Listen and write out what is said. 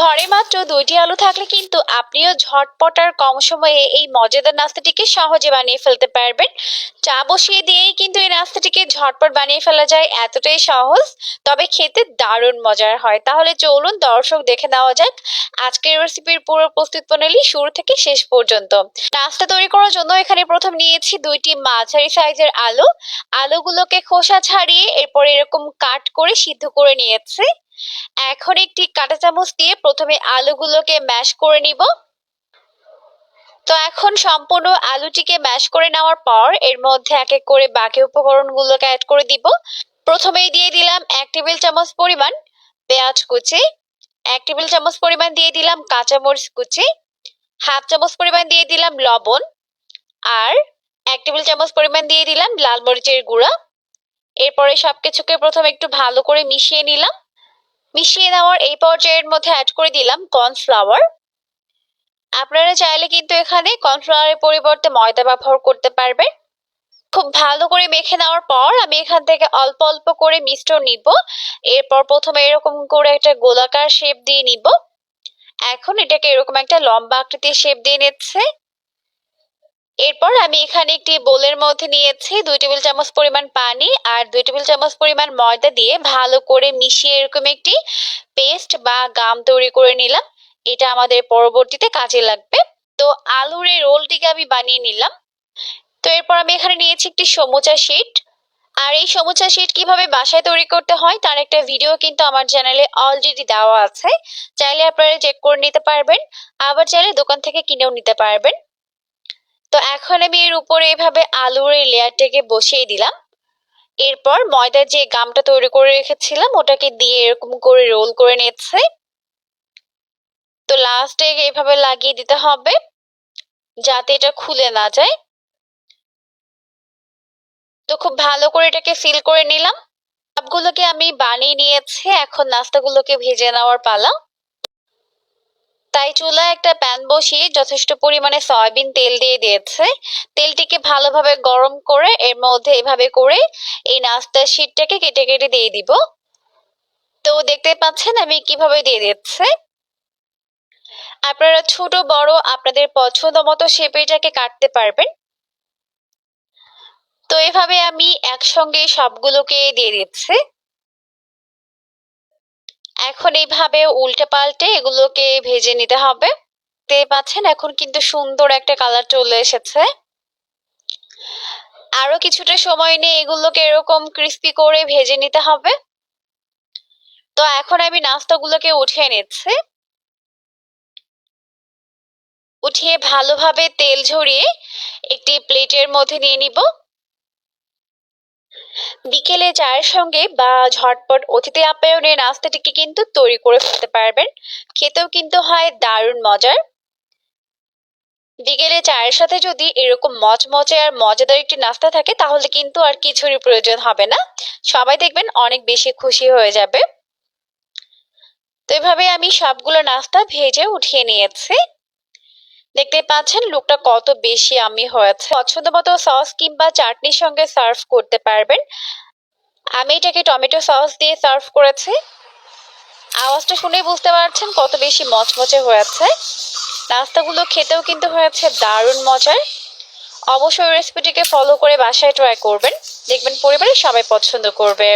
ঘরে মাত্র দুইটি আলু থাকলে কিন্তু আপনিও ঝটপট আর কম সময়ে এই মজাদার নাস্তাটিকে সহজে বানিয়ে ফেলতে পারবেন। চা বসিয়ে দিয়েই কিন্তু এই নাস্তাটিকে ঝটপট বানিয়ে ফেলা যায়, এতটাই সহজ, তবে খেতে দারুণ মজার হয়। তাহলে চলুন দর্শক দেখে নেওয়া যাক আজকের রেসিপির পুরো প্রস্তুত প্রণালী শুরু থেকে শেষ পর্যন্ত। নাস্তা তৈরি করার জন্য এখানে প্রথম নিয়েছি দুইটি মাঝারি সাইজের আলু। আলুগুলোকে খোসা ছাড়িয়ে এরপর এরকম কাট করে সিদ্ধ করে নিয়েছি। এখন একটি কাঁটা চামচ দিয়ে প্রথমে আলুগুলোকে ম্যাশ করে নিব। তো এখন সম্পূর্ণ আলুটিকে ম্যাশ করে নেওয়ার পর এর মধ্যে এক এক করে বাকি উপকরণগুলোকে অ্যাড করে দিব। প্রথমেই দিয়ে দিলাম এক টেবিল চামচ পরিমাণ পেঁয়াজ কুচি, এক টেবিল চামচ পরিমাণ দিয়ে দিলাম কাঁচামরিচ কুচি, হাফ চামচ পরিমাণ দিয়ে দিলাম লবণ, আর এক টেবিল চামচ পরিমাণ দিয়ে দিলাম লাল মরিচের গুঁড়া। এরপরে সবকিছুকে প্রথমে একটু ভালো করে মিশিয়ে নিলাম। মিশিয়ে নেওয়ার এই পর্যায়ের মধ্যে অ্যাড করে দিলাম কর্নফ্লাওয়ার আপনারা চাইলে কিন্তু এখানে কর্নফ্লাওয়ারের পরিবর্তে ময়দা ব্যবহার করতে পারবেন। খুব ভালো করে মেখে নেওয়ার পর আমি এখান থেকে অল্প অল্প করে মিশ্রণ নিব। এরপর প্রথমে এরকম করে একটা গোলাকার শেপ দিয়ে নিব। এখন এটাকে এরকম একটা লম্বা আকৃতির শেপ দিয়ে নিচ্ছে। এরপর আমি এখানে একটি বোলের মধ্যে নিয়েছি দুই টেবিল চামচ পরিমাণ পানি আর দুই টেবিল চামচ পরিমাণ ময়দা দিয়ে ভালো করে মিশিয়ে এরকম একটি পেস্ট বা গাম তৈরি করে নিলাম। এটা আমাদের পরবর্তীতে কাজে লাগবে। তো আলুর এই রোলটিকে আমি বানিয়ে নিলাম। তো এরপর আমি এখানে নিয়েছি একটি সমুচা শিট। আর এই সমুচা শিট কীভাবে বাসায় তৈরি করতে হয় তার একটা ভিডিও কিন্তু আমার চ্যানেলে অলরেডি দেওয়া আছে। চাইলে আপনারা চেক করে নিতে পারবেন। আবার চাইলে দোকান থেকে কিনেও নিতে পারবেন। তো এখন আমি এর উপরে এভাবে আলুর এই লেয়ারটাকে বসিয়ে দিলাম। এরপর ময়দার যে গামটা তৈরি করে রেখেছিলাম, ওটাকে দিয়ে এরকম করে রোল করে নিচ্ছে। তো লাস্টে এভাবে লাগিয়ে দিতে হবে, যাতে এটা খুলে না যায়। তো খুব ভালো করে এটাকে ফিল করে নিলাম। সবগুলোকে আমি বানিয়ে নিয়েছি, এখন নাস্তাগুলোকে ভেজে নেওয়ার পালা। তাই চুলায় একটা প্যান বসিয়ে যথেষ্ট পরিমাণে সয়াবিন তেল দিয়ে দিয়েছে। তেলটিকে ভালোভাবে গরম করে এর মধ্যে এভাবে করে এই নাস্তার শীটটাকে কেটে কেটে দিয়ে দিব। তো দেখতে পাচ্ছেন আমি কীভাবে দিয়ে দিচ্ছে। আপনারা ছোট, বড়, আপনাদের পছন্দ মতো শেপে কাটতে পারবেন। তো এভাবে আমি একসঙ্গে সবগুলোকে দিয়ে দিচ্ছি। এখন এইভাবে উল্টে পাল্টে এগুলোকে ভেজে নিতে হবে। দেখতে পাচ্ছেন, এখন কিন্তু সুন্দর একটা কালার চলে এসেছে। আরও কিছুটা সময় নিয়ে এগুলোকে এরকম ক্রিস্পি করে ভেজে নিতে হবে। তো এখন আমি নাস্তাগুলোকে উঠিয়ে নিচ্ছি। উঠিয়ে ভালোভাবে তেল ঝরিয়ে একটি প্লেটের মধ্যে নিয়ে নিব। বিকেলে চায়ের সঙ্গে বা ঝটপট অতিথি আপ্যায়নে নাস্তাটিকে কিন্তু তৈরি করে ফেলতে পারবেন। খেতেও কিন্তু হয় দারুণ মজার। বিকেলে চায়ের সাথে যদি এরকম মচমচে আর মজাদার একটি নাস্তা থাকে, তাহলে কিন্তু আর কিছুরই প্রয়োজন হবে না। সবাই দেখবেন অনেক বেশি খুশি হয়ে যাবে। তো এভাবে আমি সবগুলো নাস্তা ভেজে উঠিয়ে নিয়েছি। দেখতে পাচ্ছেন, লুকটা কত বেশি আমি হয়েছে। পছন্দ মতো সস কিংবা চাটনির সঙ্গে সার্ভ করতে পারবেন। আমি এটাকে টমেটো সস দিয়ে সার্ভ করেছি। আওয়াজটা শুনে বুঝতে পারছেন কত বেশি মচমচে হয়েছে। নাস্তাগুলো খেতেও কিন্তু হয়েছে দারুণ মজার। অবশ্যই রেসিপিটিকে ফলো করে বাসায় ট্রাই করবেন। দেখবেন পরিবারের সবাই পছন্দ করবে।